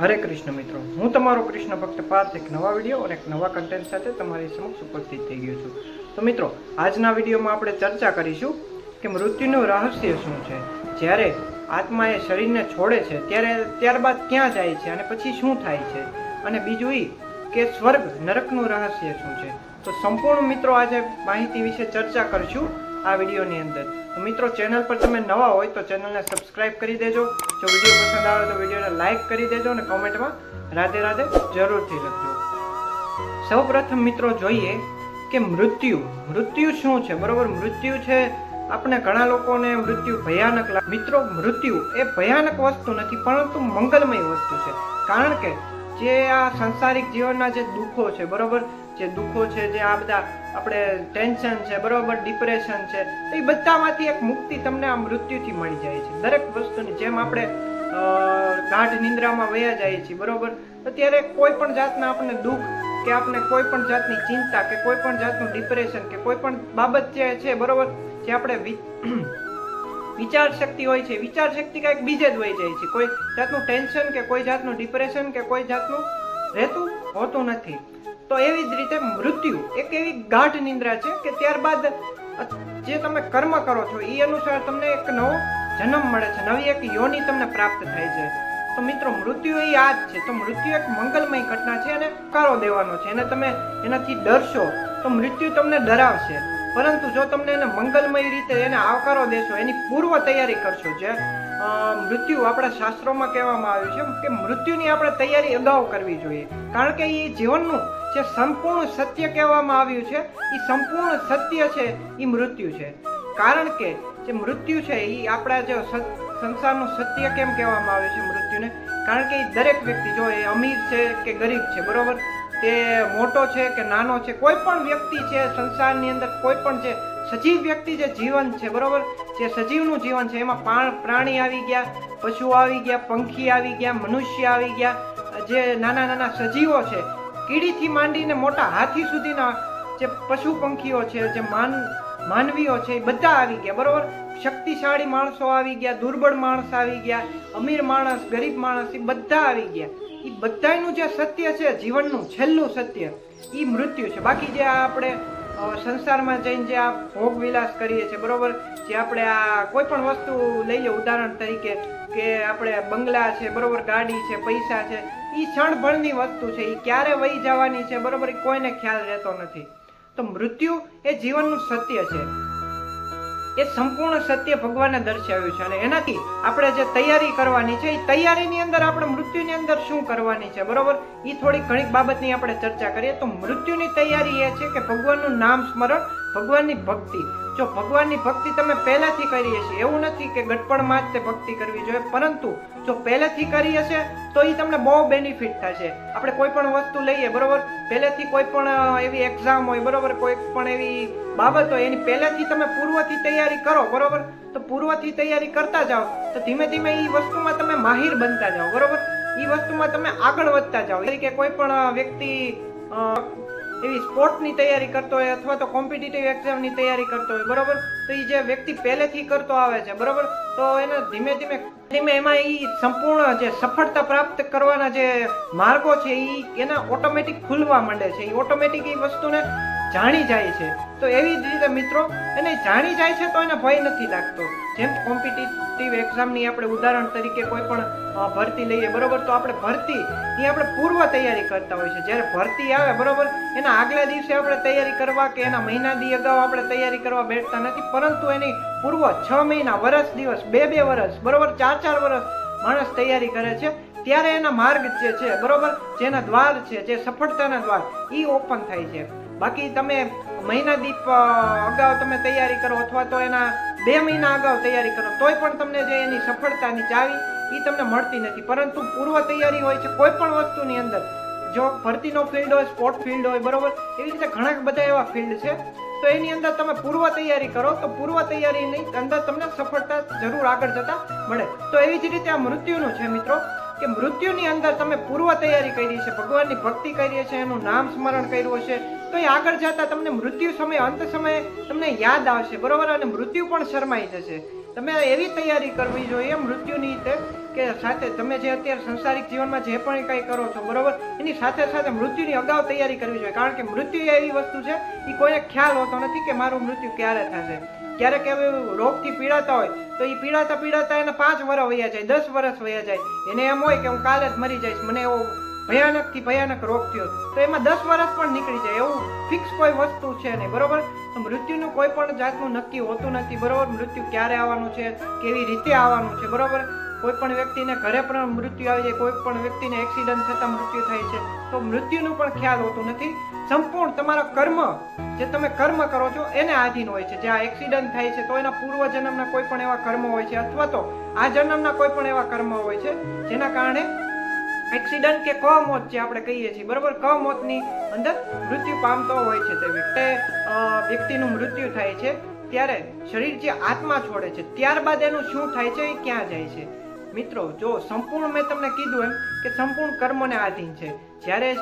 હરે કૃષ્ણ મિત્રો, હું તમારો કૃષ્ણ ભક્ત પાર્થ, એક નવા વીડિયો અને એક નવા કન્ટેન્ટ સાથે તમારી સમક્ષ ઉપસ્થિત થઈ ગયો છું. તો મિત્રો, આજના વિડીયોમાં આપણે ચર્ચા કરીશું કે મૃત્યુનું રહસ્ય શું છે? જ્યારે આત્મા એ શરીરને છોડે છે, ત્યારે ત્યારબાદ ક્યાં જાય છે અને પછી શું થાય છે? અને બીજું એ કે સ્વર્ગ, નરકનું રહસ્ય શું છે? તો સંપૂર્ણ મિત્રો આજે માહિતી વિશે ચર્ચા કરશું આ વિડીયોની અંદર. મિત્રો, ચેનલ પર તમે નવા હોય તો ચેનલને સબસ્ક્રાઇબ કરી દેજો. જો વીડિયો પસંદ આવે તો વિડીયોને લાઈક કરી દેજો અને કોમેન્ટમાં રાધે રાધે જરૂરથી લખજો. સૌપ્રથમ મિત્રો, જોઈએ કે મૃત્યુ. મૃત્યુ શું છે? બરોબર, મૃત્યુ છે આપણે ઘણા લોકોને મૃત્યુ ભયાનક લાગે. મિત્રો, મૃત્યુ એ ભયાનક વસ્તુ નથી, પરંતુ મંગલમય વસ્તુ છે. કારણ કે જે આ સંસારિક જીવનના જે દુઃખો છે, બરોબર જે દુઃખો છે, જે આ બધા આપણે ટેન્શન છે, બરોબર ડિપ્રેશન છે એ બધામાંથી એક મુક્તિ તમને આ મૃત્યુથી મળી જાય છે. દરેક વસ્તુની જેમ આપણે ગાઢ નિંદ્રામાં વયા જઈએ છીએ, બરોબર? તો ત્યારે કોઈ પણ જાતના આપણને દુઃખ કે આપણે કોઈ પણ જાતની ચિંતા કે કોઈ પણ જાતનું ડિપ્રેશન કે કોઈ પણ બાબત જે છે, બરોબર? જે આપણે વિચાર શક્તિ હોય છે, વિચાર શક્તિ કાંઈક બીજે જ વહી જાય છે. કોઈ જાતનું ટેન્શન કે કોઈ જાતનું ડિપ્રેશન કે કોઈ જાતનું રહેતું હોતું નથી. તો એવી જ રીતે મૃત્યુ. એક એવી ગાઢ નિંદ્રા છે કે ત્યારબાદ જે તમે કર્મ કરો છો એ અનુસાર તમને એક નવો જન્મ મળે છે, નવી એક યોની તમને પ્રાપ્ત થાય છે. તો મિત્રો, મૃત્યુ એ આ જ છે. તો મૃત્યુ એક મંગલમય ઘટના છે અને કારો દેવાનો છે. અને તમે એનાથી ડરશો, તો મૃત્યુ તમને ડરાવશે. પરંતુ જો તમને એને મંગલમય રીતે એને આવકારો દેશો, એની પૂર્વ તૈયારી કરશો, જે મૃત્યુ આપણા શાસ્ત્રોમાં કહેવામાં આવ્યું છે કે મૃત્યુની આપણે તૈયારી અગાઉ કરવી જોઈએ. કારણ કે એ જીવનનું જે સંપૂર્ણ સત્ય કહેવામાં આવ્યું છે, એ સંપૂર્ણ સત્ય છે, એ મૃત્યુ છે. કારણ કે જે મૃત્યુ છે, એ આપણા જે સંસારનું સત્ય કેમ કહેવામાં આવે છે મૃત્યુને? કારણ કે એ દરેક વ્યક્તિ, જો એ અમીર છે કે ગરીબ છે, બરોબર? તે મોટો છે કે નાનો છે, કોઈ પણ વ્યક્તિ છે સંસારની અંદર, કોઈ પણ છે સજીવ વ્યક્તિ જે જીવન છે, બરોબર? જે સજીવનું જીવન છે, એમાં પ્રા- પ્રાણી આવી ગયા, પશુ આવી ગયા, પંખી આવી ગયા, મનુષ્ય આવી ગયા, જે નાના નાના સજીવો છે કીડીથી માંડીને મોટા હાથી સુધીના જે પશુ પંખીઓ છે, જે માન, માનવીઓ છે, એ બધા આવી ગયા, બરોબર? શક્તિશાળી માણસો આવી ગયા, દુર્બળ માણસ આવી ગયા, અમીર માણસ, ગરીબ માણસ, એ બધા આવી ગયા. એ બધાનું જે સત્ય છે, જીવનનું છેલ્લું સત્ય એ મૃત્યુ છે. બાકી જે આપણે સંસારમાં જઈને જે આ ભોગ વિલાસ કરીએ છીએ, બરોબર? જે આપણે આ કોઈ પણ વસ્તુ લઈ લે, ઉદાહરણ તરીકે કે આપણે બંગલા છે, બરોબર? ગાડી છે, પૈસા છે એ ક્ષણભણની વસ્તુ છે એ ક્યારે વહી જવાની છે, બરોબર કોઈને ખ્યાલ રહેતો નથી. તો મૃત્યુ એ જીવનનું સત્ય છે. એ સંપૂર્ણ સત્ય ભગવાને દર્શાવ્યું છે અને એનાથી આપણે જે તૈયારી કરવાની છે એ તૈયારીની અંદર આપણે મૃત્યુની અંદર શું કરવાની છે, બરોબર? એ થોડી ઘણી બાબતની આપણે ચર્ચા કરીએ. તો મૃત્યુની તૈયારી એ છે કે ભગવાનનું નામ સ્મરણ ભગવાનની ભક્તિ. જો ભગવાનની ભક્તિ તમે પહેલાથી કરી હશે, એવું નથી કે ગટપણમાં જ તે ભક્તિ કરવી જોઈએ, પરંતુ જો પહેલેથી કરી હશે, તો એ તમને બહુ બેનિફિટ થશે. આપણે કોઈ પણ વસ્તુ લઈએ, બરોબર? પહેલેથી કોઈ પણ એવી એક્ઝામ હોય, બરોબર? કોઈ પણ એવી બાબત હોય, એની પહેલેથી તમે પૂર્વથી તૈયારી કરો, બરોબર? તો પૂર્વથી તૈયારી કરતા જાઓ, તો ધીમે ધીમે એ વસ્તુમાં તમે માહિર બનતા જાઓ, બરોબર? એ વસ્તુમાં તમે આગળ વધતા જાઓ. કે કોઈ પણ વ્યક્તિ એવી સ્પોર્ટની તૈયારી કરતો હોય અથવા તો કોમ્પિટિટિવ એક્ઝામની તૈયારી કરતો હોય, બરોબર? તો એ જે વ્યક્તિ પહેલેથી કરતો આવે છે, બરોબર? તો એને ધીમે ધીમે ધીમે એમાં એ સંપૂર્ણ જે સફળતા પ્રાપ્ત કરવાના જે માર્ગો છે એ એના ઓટોમેટિક ખુલવા માંડે છે. એ ઓટોમેટિક એ વસ્તુને જાણી જાય છે. તો એવી જ રીતે મિત્રો, એને જાણી જાય છે તો એને ભય નથી લાગતો. જેમ કોમ્પિટિટિવ એક્ઝામની આપણે ઉદાહરણ તરીકે કોઈ પણ ભરતી લઈએ, બરોબર? તો આપણે ભરતી એ આપણે પૂર્વ તૈયારી કરતા હોય છે. જ્યારે ભરતી આવે, બરોબર? એના આગલા દિવસે આપણે તૈયારી કરવા કે એના મહિના દી અગાઉ આપણે તૈયારી કરવા બેઠતા નથી, પરંતુ એની પૂર્વ છ મહિના વર્ષ દિવસ, બે બે વર્ષ બરોબર? ચાર ચાર વર્ષ માણસ તૈયારી કરે છે. ત્યારે એના માર્ગ જે છે, બરોબર? જેના દ્વાર છે, જે સફળતાના દ્વાર એ ઓપન થાય છે. બાકી તમે મહિના દીપ અગાઉ તમે તૈયારી કરો અથવા તો એના બે મહિના અગાઉ તૈયારી કરો, તોય પણ તમને જે એની સફળતાની ચાવી એ તમને મળતી નથી. પરંતુ પૂર્વ તૈયારી હોય છે કોઈ પણ વસ્તુની અંદર, જો ભરતીનો ફિલ્ડ હોય સ્પોર્ટ ફિલ્ડ હોય, બરોબર? એવી રીતે ઘણા બધા એવા ફિલ્ડ છે. તો એની અંદર તમે પૂર્વ તૈયારી કરો, તો પૂર્વ તૈયારીની અંદર તમને સફળતા જરૂર આગળ જતા મળે. તો એવી જ રીતે આ મૃત્યુનું છે મિત્રો, કે મૃત્યુની અંદર તમે પૂર્વ તૈયારી કરી છે, ભગવાનની ભક્તિ કરી છે, એનું નામ સ્મરણ કર્યું હશે તો એ આગળ જતા તમને મૃત્યુ સમય, અંત સમયે તમને યાદ આવશે, બરોબર? અને મૃત્યુ પણ શરમાઈ જશે. તમે એવી તૈયારી કરવી જોઈએ મૃત્યુની રીતે કે સાથે તમે જે અત્યારે સંસારિક જીવનમાં જે પણ કંઈ કરો છો, બરોબર? એની સાથે સાથે મૃત્યુની અગાઉ તૈયારી કરવી જોઈએ. કારણ કે મૃત્યુ એવી વસ્તુ છે એ કોઈને ખ્યાલ હોતો નથી કે મારું મૃત્યુ ક્યારે થશે. ક્યારેક એવું રોગથી પીડાતા હોય, તો એ પીડાતા પીડાતા એને પાંચ વર્ષ વયા જાય, દસ વર્ષ વયા જાય. એને એમ હોય કે હું કાલે જ મરી જઈશ. મને એવો ભયાનકથી ભયાનક રોગ થયો તો એમાં દસ વર્ષ પણ નીકળી જાય એવું ફિક્સ કોઈ વસ્તુ છે નહીં, બરોબર? તો મૃત્યુનું કોઈ પણ જાતનું નક્કી હોતું નથી, બરોબર? મૃત્યુ ક્યારે આવવાનું છે, કેવી રીતે આવવાનું છે, બરોબર? કોઈ પણ વ્યક્તિને ઘરે પણ મૃત્યુ આવી જાય, કોઈ પણ વ્યક્તિને એક્સિડન્ટ થતાં મૃત્યુ થાય છે. તો મૃત્યુનું પણ ખ્યાલ હોતું નથી. સંપૂર્ણ તમારા કર્મ, જે તમે કર્મ કરો છો, એને આધીન હોય છે. જે આ એક્સિડન્ટ થાય છે, તો એના પૂર્વ જન્મના કોઈ પણ એવા કર્મ હોય છે, અથવા તો આ જન્મના કોઈ પણ એવા કર્મ હોય છે, જેના કારણે એક્સિડન્ટ કે કમોત જે આપણે કહીએ છીએ, બરોબર? કમોતની અંદર મૃત્યુ પામતો હોય છે તે વ્યક્તિ વ્યક્તિનું મૃત્યુ થાય છે, ત્યારે શરીર જે આત્મા છોડે છે, ત્યારબાદ એનું શું થાય છે, એ ક્યાં જાય છે? મિત્રો, જો સંપૂર્ણ મેં તમને કીધું એમ કે સંપૂર્ણ કર્મને આધીન છે. જ્યારે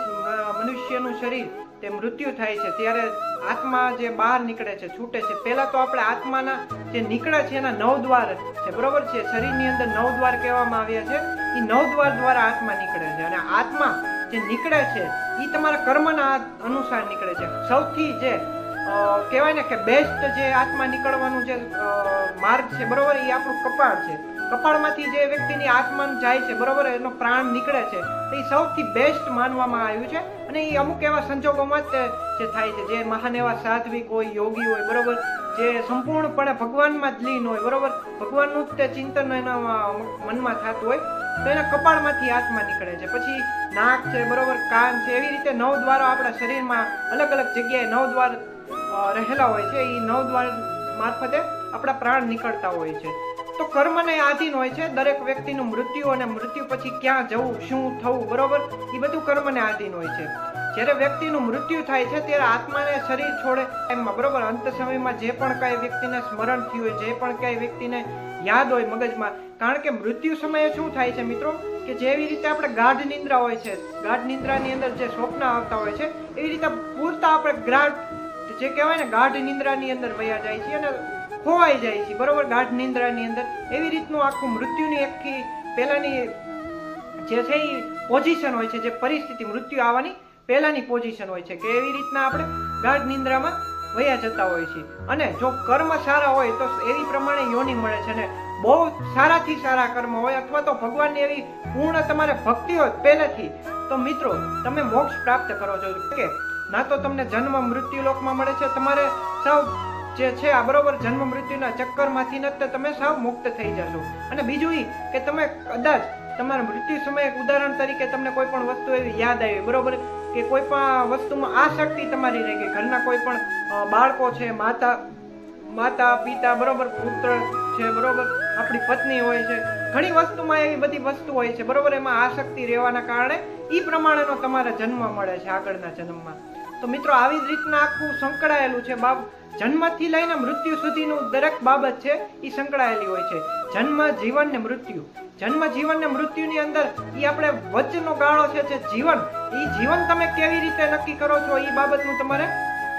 મનુષ્યનું શરીર તે મૃત્યુ થાય છે. ત્યારે આત્મા જે બહાર નીકળે છે, છૂટે છે. પહેલાં તો આપણે આત્માના જે નીકળે છે, એના નવ દ્વાર છે. બરોબર છે? શરીરની અંદર નવ દ્વાર કહેવામાં આવ્યા છે. એ નવ દ્વાર આત્મા નીકળે છે. અને આત્મા જે નીકળે છે એ તમારા કર્મના અનુસાર નીકળે છે. સૌથી જે કહેવાય ને કે બેસ્ટ જે આત્મા નીકળવાનું જે માર્ગ છે, બરોબર? એ આપણું કપાળ છે. કપાળમાંથી જે વ્યક્તિની આત્મા જાય છે, બરોબર, એનો પ્રાણ નીકળે છે, તો એ સૌથી બેસ્ટ માનવામાં આવ્યું છે. અને એ અમુક એવા સંજોગોમાં જ જે થાય છે, જે મહાન એવા સાધ્વિક હોય, યોગી હોય, બરોબર, જે સંપૂર્ણપણે ભગવાનમાં જ લીન હોય, બરોબર, ભગવાનનું જ તે ચિંતન એના મનમાં થતું હોય, તો એના કપાળમાંથી આત્મા નીકળે છે. પછી નાક છે, બરોબર, કાન છે, એવી રીતે નવ દ્વારો આપણા શરીરમાં અલગ અલગ જગ્યાએ નવ દ્વાર રહેલા હોય છે. એ નવ દ્વાર મારફતે આપણા પ્રાણ નીકળતા હોય છે. તો કર્મને આધીન હોય છે. દરેક વ્યક્તિનું મૃત્યુ અને મૃત્યુ પછી ક્યાં જવું, શું થવું, બરોબર? એ બધું કર્મને આધીન હોય છે. જ્યારે વ્યક્તિનું મૃત્યુ થાય છે, ત્યારે આત્માને શરીર છોડે. એમાં બરોબર, અંત સમયમાં જે પણ કાંઈ વ્યક્તિને સ્મરણ થયું હોય, જે પણ કાંઈ વ્યક્તિને યાદ હોય મગજમાં, કારણ કે મૃત્યુ સમયે શું થાય છે મિત્રો? કે જેવી રીતે આપણે ગાઢ નિંદ્રા હોય છે, ગાઢ નિંદ્રાની અંદર જે સ્વપ્ન આવતા હોય છે, એવી રીતે પૂરતા આપણે ગાઢ જે કહેવાય ને, ગાઢ નિંદ્રાની અંદર વયા જાય છે અને ખોવાઈ જાય છે, બરોબર? ગાઢ નિંદ્રાની અંદર. એવી રીતનું આખું મૃત્યુની આખી પહેલાની જે છે એ પોઝિશન હોય છે, જે પરિસ્થિતિ, મૃત્યુ આવવાની પહેલાની પોઝિશન હોય છે, કે એવી રીતના આપણે ગાઢ નિંદ્રામાં વયા જતા હોય છે. અને જો કર્મ સારા હોય તો એવી પ્રમાણે યોની મળે છે ને બહુ સારાથી સારા કર્મ હોય અથવા તો ભગવાનની એવી પૂર્ણ તમારે ભક્તિ હોય પહેલેથી, તો મિત્રો, તમે મોક્ષ પ્રાપ્ત કરો છો. કે ના તો તમને જન્મ મૃત્યુ લોકમાં મળે છે, તમારે સૌ જે છે આ બરોબર જન્મ મૃત્યુના ચક્કરમાંથી તે તમે સાવ મુક્ત થઈ જશો. અને બીજું એ કે તમે કદાચ તમારા મૃત્યુ સમયે ઉદાહરણ તરીકે તમને કોઈ પણ વસ્તુ એવી યાદ આવી, બરોબર? કે કોઈ પણ વસ્તુમાં આ શક્તિ તમારી રહી ગઈ ઘરના કોઈ પણ બાળકો છે, માતા માતા, પિતા, બરોબર? પુત્ર છે, બરોબર? આપણી પત્ની હોય છે. ઘણી વસ્તુમાં એવી બધી વસ્તુ હોય છે, બરોબર? એમાં આ શક્તિ રહેવાના કારણે એ પ્રમાણેનો તમારે જન્મ મળે છે, આગળના જન્મમાં. તો મિત્રો, આવી જ રીતના આખું સંકળાયેલું છે બાબ જન્મથી લઈને મૃત્યુ સુધીનું દરેક બાબત છે એ સંકળાયેલી હોય છે. જન્મ જીવન ને મૃત્યુ. જન્મ જીવન ને મૃત્યુની અંદર એ આપણે વચ્ચેનો ગાળો છે જે જીવન એ જીવન તમે કેવી રીતે નક્કી કરો છો એ બાબતનું તમારે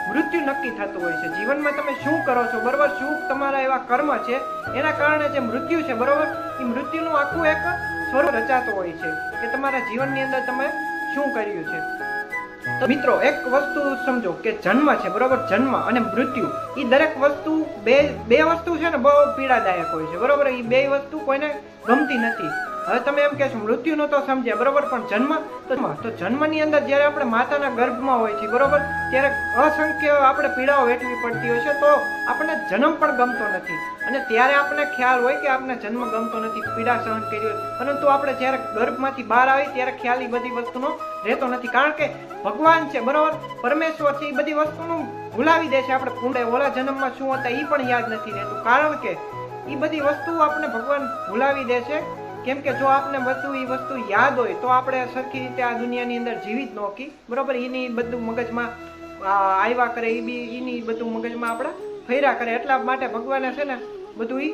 મૃત્યુ નક્કી થતું હોય છે. જીવનમાં તમે શું કરો છો? બરોબર, શું તમારા એવા કર્મ છે? એના કારણે જે મૃત્યુ છે, બરોબર? એ મૃત્યુનું આખું એક સ્વરૂપ રચાતું હોય છે કે તમારા જીવનની અંદર તમે શું કર્યું છે? તો મિત્રો, એક વસ્તુ સમજો કે જન્મ છે, બરોબર? જન્મ અને મૃત્યુ એ દરેક વસ્તુ બે બે વસ્તુ છે ને બહુ પીડાદાયક હોય છે, બરોબર? એ બે વસ્તુ કોઈને ગમતી નથી. હવે તમે એમ કહેશો મૃત્યુનો તો સમજ્યા, બરોબર? પણ જન્મ, તો તો જન્મની અંદર જ્યારે આપણે માતાના ગર્ભમાં હોય છે બરોબર? ત્યારે અસંખ્ય આપણે પીડાઓ વેઠવી પડતી હોય છે, તો આપણને જન્મ પણ ગમતો નથી. અને ત્યારે આપણને ખ્યાલ હોય કે આપણે જન્મ ગમતો નથી, પીડા સહન કરી હોય. પરંતુ આપણે જ્યારે ગર્ભમાંથી બહાર આવી ત્યારે ખ્યાલ એ બધી વસ્તુનો રહેતો નથી. કારણ કે ભગવાન છે, બરોબર? પરમેશ્વર છે એ બધી વસ્તુનું ભૂલાવી દે છે આપણે કુંડે. ઓલા જન્મમાં શું હતા એ પણ યાદ નથી રહેતું. કારણ કે એ બધી વસ્તુઓ આપણે ભગવાન ભૂલાવી દે છે. કેમ કે જો આપને બધું એ વસ્તુ યાદ હોય, તો આપણે સરખી રીતે આ દુનિયાની અંદર જીવી જ નોકી બરોબર? એની બધું મગજમાં આવ્યા કરે એ બી એની બધું મગજમાં આપણે ફેર્યા કરે. એટલા માટે ભગવાને છે ને, બધું એ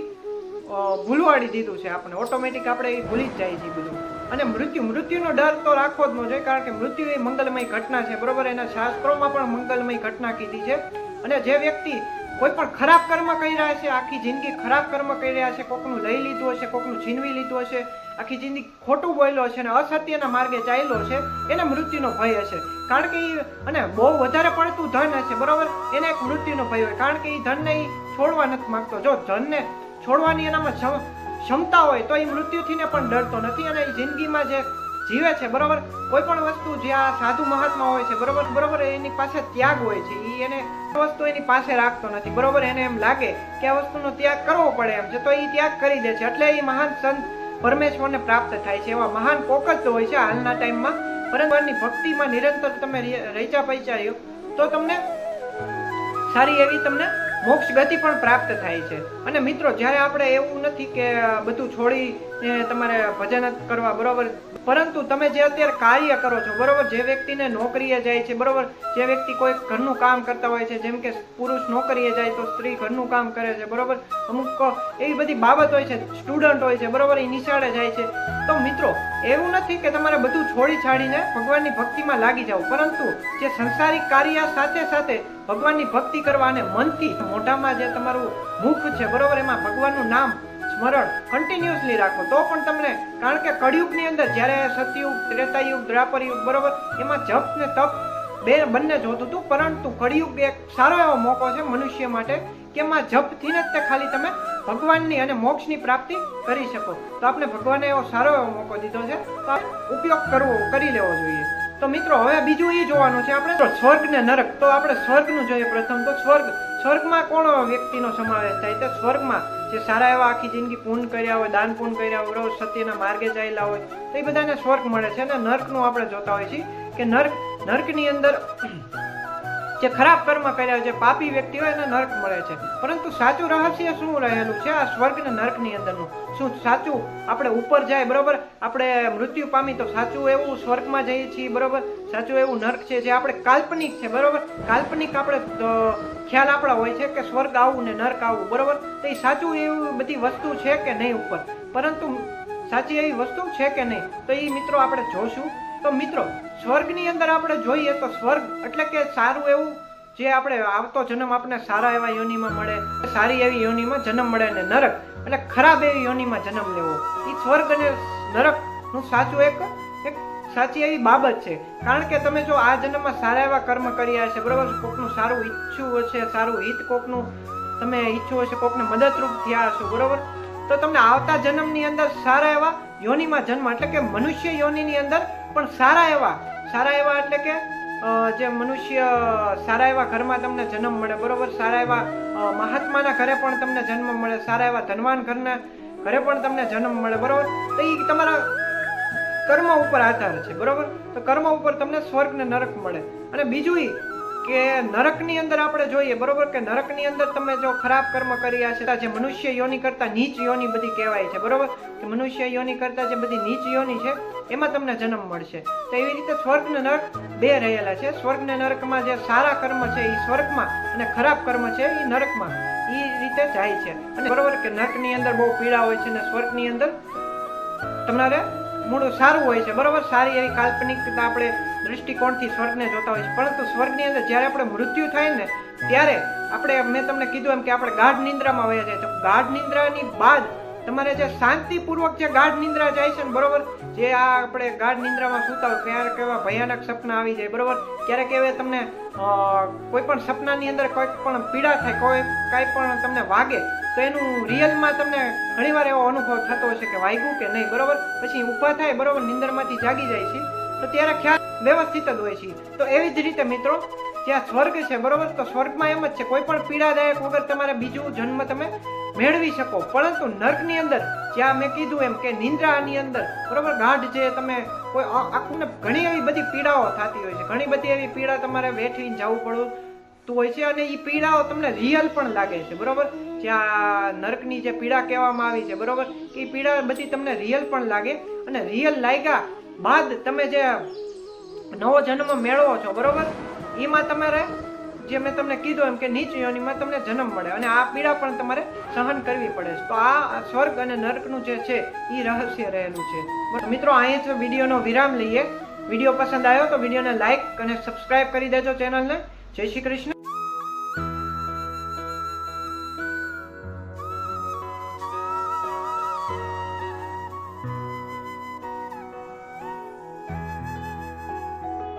ભૂલવાડી દીધું છે આપણે ઓટોમેટિક આપણે એ ભૂલી જ જાય છે બધું. અને મૃત્યુ, મૃત્યુનો ડર તો રાખવો જ ન જોઈએ, કારણ કે મૃત્યુ એ મંગલમય ઘટના છે. બરોબર? એના શાસ્ત્રોમાં પણ મંગલમય ઘટના કીધી છે. અને જે વ્યક્તિ કોઈ પણ ખરાબ કર્મ કરી રહ્યા છે, આખી જિંદગી ખરાબ કર્મ કરી રહ્યા છે, કોકનું લઈ લીધું હશે, કોકનું છીનવી લીધું હશે, આખી જિંદગી ખોટું બોલ્યો છે અને અસત્યના માર્ગે ચાલ્યો છે એને મૃત્યુનો ભય હશે. કારણ કે એ અને બહુ વધારે પડતું ધન હશે, બરાબર? એને એક મૃત્યુનો ભય હોય. કારણ કે એ ધનને એ છોડવા નથી માગતો. જો ધનને છોડવાની એનામાં ક્ષમ- ક્ષમતા હોય તો એ મૃત્યુથીને પણ ડરતો નથી. અને એ જિંદગીમાં જે જીવે છે, બરોબર? કોઈ પણ વસ્તુ જે આ સાધુ મહાત્મા હોય છે, બરોબર? બરોબર, એની પાસે ત્યાગ હોય છે એ એને વસ્તુ એની પાસે રાખતો નથી, બરોબર? એને એમ લાગે કે આ વસ્તુનો ત્યાગ કરવો પડે એમ છે, તો એ ત્યાગ કરી દે છે, એટલે એ મહાન સંત પરમેશ્વરને પ્રાપ્ત થાય છે, એવા મહાન જ હોય છે હાલના ટાઈમમાં એની ભક્તિમાં નિરંતર તમે રહીચા પૈચા રહ્યો તો તમને સારી એવી તમને મોક્ષ ગતિ પણ પ્રાપ્ત થાય છે. અને મિત્રો, જ્યારે આપણે એવું નથી કે બધું છોડી તમારે ભજન કરવા બરોબર. પરંતુ તમે જે અત્યારે કાર્ય કરો છો, બરોબર, જે વ્યક્તિને નોકરીએ જાય છે, બરોબર, જે વ્યક્તિ કોઈ ઘરનું કામ કરતા હોય છે, જેમ કે પુરુષ નોકરીએ જાય તો સ્ત્રી ઘરનું કામ કરે છે, બરોબર? અમુક એવી બધી બાબત હોય છે, સ્ટુડન્ટ હોય છે, બરોબર, એ નિશાળે જાય છે. તો મિત્રો, એવું નથી કે તમારે બધું છોડી છાડીને ભગવાનની ભક્તિમાં લાગી જાઓ. પરંતુ જે સંસારિક કાર્ય સાથે સાથે ભગવાનની ભક્તિ કરવા અને મનથી મોઢામાં જે તમારું મુખ છે, બરોબર? એમાં ભગવાનનું નામ સ્મરણ કન્ટિન્યુઅસલી રાખો. તો પણ તમને, કારણ કે કળિયુગની અંદર જ્યારે સતયુગ, ત્રેતાયુગ દ્વાપર યુગ બરોબર? એમાં જપ ને તપ બે બંને જોતું હતું પરંતુ કળિયુગ એક સારો એવો મોકો છે મનુષ્ય માટે, કે એમાં જપથી જ તે ખાલી તમે ભગવાનની અને મોક્ષની પ્રાપ્તિ કરી શકો. તો આપણે ભગવાને એવો સારો એવો મોકો દીધો છે. તો ઉપયોગ કરવો, કરી લેવો જોઈએ. તો મિત્રો, હવે બીજું એ જોવાનું છે આપણે. સ્વર્ગ ને નરક. તો આપણે સ્વર્ગનું જોઈએ પ્રથમ તો સ્વર્ગ. સ્વર્ગમાં કોણ વ્યક્તિનો સમાવેશ થાય? તો સ્વર્ગમાં જે સારા એવા આખી જિંદગી પૂર્ણ કર્યા હોય, દાન પૂર્ણ કર્યા હોય બરોબર સત્યના માર્ગે ચાલ્યા હોય, તો એ બધાને સ્વર્ગ મળે છે. અને નર્કનું આપણે જોતા હોઈએ છીએ કે નર્ક, નર્કની અંદર જે ખરાબ કર્મ કર્યા જે પાપી વ્યક્તિ હોય, એને નર્ક મળે છે. પરંતુ સાચું રહસ્ય શું રહેલું છે? આ સ્વર્ગ ને નર્કની અંદરનું. શું સાચું? આપણે ઉપર જાય, બરોબર? આપણે મૃત્યુ પામી તો સાચું એવું સ્વર્ગમાં જઈએ છીએ, બરોબર? સાચું એવું નર્ક છે જે આપણે કાલ્પનિક છે, બરોબર? કાલ્પનિક આપણે ખ્યાલ આપણા હોય છે કે સ્વર્ગ આવું ને નર્ક આવું, બરોબર? તો એ સાચું એવું બધી વસ્તુ છે કે નહીં ઉપર? પરંતુ સાચી એવી વસ્તુ છે કે નહીં? તો એ મિત્રો આપણે જોશું. તો મિત્રો, સ્વર્ગની અંદર આપણે જોઈએ તો સ્વર્ગ એટલે કે સારું એવું જે આપણે આવતો જન્મ આપણે સારા એવા યોનિમાં મળે, સારી એવી યોનિમાં જન્મ મળે ને નરક એટલે ખરાબ એવી યોનિમાં જન્મ લેવો. એ સ્વર્ગ અને નરકનું સાચું એક એક સાચી એવી બાબત છે. કારણ કે તમે જો આ જન્મમાં સારા એવા કર્મ કર્યા છે બરોબર? કોકનું સારું ઈચ્છું હશે, સારું હિત કોકનું, તમે ઈચ્છો હશે કોકને મદદરૂપ થયા હશો, બરોબર? તો તમને આવતા જન્મની અંદર સારા એવા યોનિમાં જન્મ, એટલે કે મનુષ્ય યોનિની અંદર પણ સારા એવા સારા એવા એટલે કે જે મનુષ્ય સારા એવા ઘરમાં તમને જન્મ મળે, બરોબર? સારા એવા મહાત્માના ઘરે પણ તમને જન્મ મળે, સારા એવા ધનવાન ઘરના, ઘરે પણ તમને જન્મ મળે, બરોબર? તો એ તમારા કર્મ ઉપર આધાર છે, બરોબર? તો કર્મ ઉપર તમને સ્વર્ગ ને નરક મળે. અને બીજું કે નરકની અંદર આપણે જોઈએ, બરોબર? કે નરકની અંદર તમે જો ખરાબ કર્મ કર્યા છે, જે મનુષ્ય યોની કરતા નીચ યોની બધી કહેવાય છે, બરોબર? કે મનુષ્ય યોની કરતા જે બધી નીચ યોની છે, એમાં તમને જન્મ મળશે. તો એવી રીતે સ્વર્ગ ને નરક બે રહેલા છે. સ્વર્ગ ને નરકમાં જે સારા કર્મ છે એ સ્વર્ગમાં અને ખરાબ કર્મ છે એ નરકમાં. એ રીતે જાય છે. અને બરોબર? કે નરકની અંદર બહુ પીડા હોય છે અને સ્વર્ગની અંદર, તમારે મૂળ સારું હોય છે, બરોબર? સારી એવી કાલ્પનિકતા આપણે દૃષ્ટિકોણથી સ્વર્ગને જોતા હોય છે. પરંતુ સ્વર્ગની અંદર જ્યારે આપણે મૃત્યુ થાય ને, ત્યારે આપણે મેં તમને કીધું એમ કે આપણે ગાઢ નિંદ્રામાં વયા જાય. તો ગાઢ નિંદ્રાની બાદ તમારે જે શાંતિપૂર્વક જે ગાઢ નિંદ્રા જાય છે ને, બરોબર? જે આ આપણે ગાઢ નિંદ્રામાં સૂતા હોય, ક્યારેક એવા ભયાનક સપના આવી જાય, બરોબર? ક્યારેક એવા તમને કોઈ પણ સપનાની અંદર કોઈ પણ પીડા થાય, કોઈ કાંઈ પણ તમને વાગે, તો એનું રિયલમાં તમને ઘણીવાર એવો અનુભવ થતો હશે કે વાગ્યું કે નહીં, બરોબર? પછી ઊભા થાય, બરોબર? નિંદરમાંથી જાગી જાય છે. તો ત્યારે ખ્યાલ વ્યવસ્થિત જ હોય છે. તો એવી જ રીતે મિત્રો જ્યાં સ્વર્ગ છે, બરોબર? તો સ્વર્ગમાં એમ જ છે, કોઈ પણ પીડાદાયક વગર તમારે બીજું જન્મ તમે મેળવી શકો. પરંતુ નર્કની અંદર, જ્યાં મેં કીધું એમ કે નિંદ્રાની અંદર, બરોબર? ગાઢ જે તમે કોઈ આખું ઘણી એવી બધી પીડાઓ થતી હોય છે. ઘણી બધી એવી પીડા તમારે વેઠીને જવું પડતું હોય છે અને એ પીડાઓ તમને રિયલ પણ લાગે છે, બરોબર? જ્યાં નર્કની જે પીડા કહેવામાં આવી છે, બરોબર? એ પીડા બધી તમને રિયલ પણ લાગે અને રિયલ લાગ્યા બાદ તમે જે નવો જન્મ મેળવો છો, બરોબર? એમાં તમારે જે મેં તમને કીધું એમ કે નીચ યોનિમાં તમને જન્મ મળે અને આ પીડા પણ તમારે સહન કરવી પડે છે. તો આ સ્વર્ગ અને નર્કનું જે છે એ રહસ્ય રહેલું છે. મિત્રો, અહીં જ વિડીયોનો વિરામ લઈએ. વીડિયો પસંદ આવ્યો તો વિડીયોને લાઇક અને સબસ્ક્રાઇબ કરી દેજો ચેનલને. જય શ્રી કૃષ્ણ.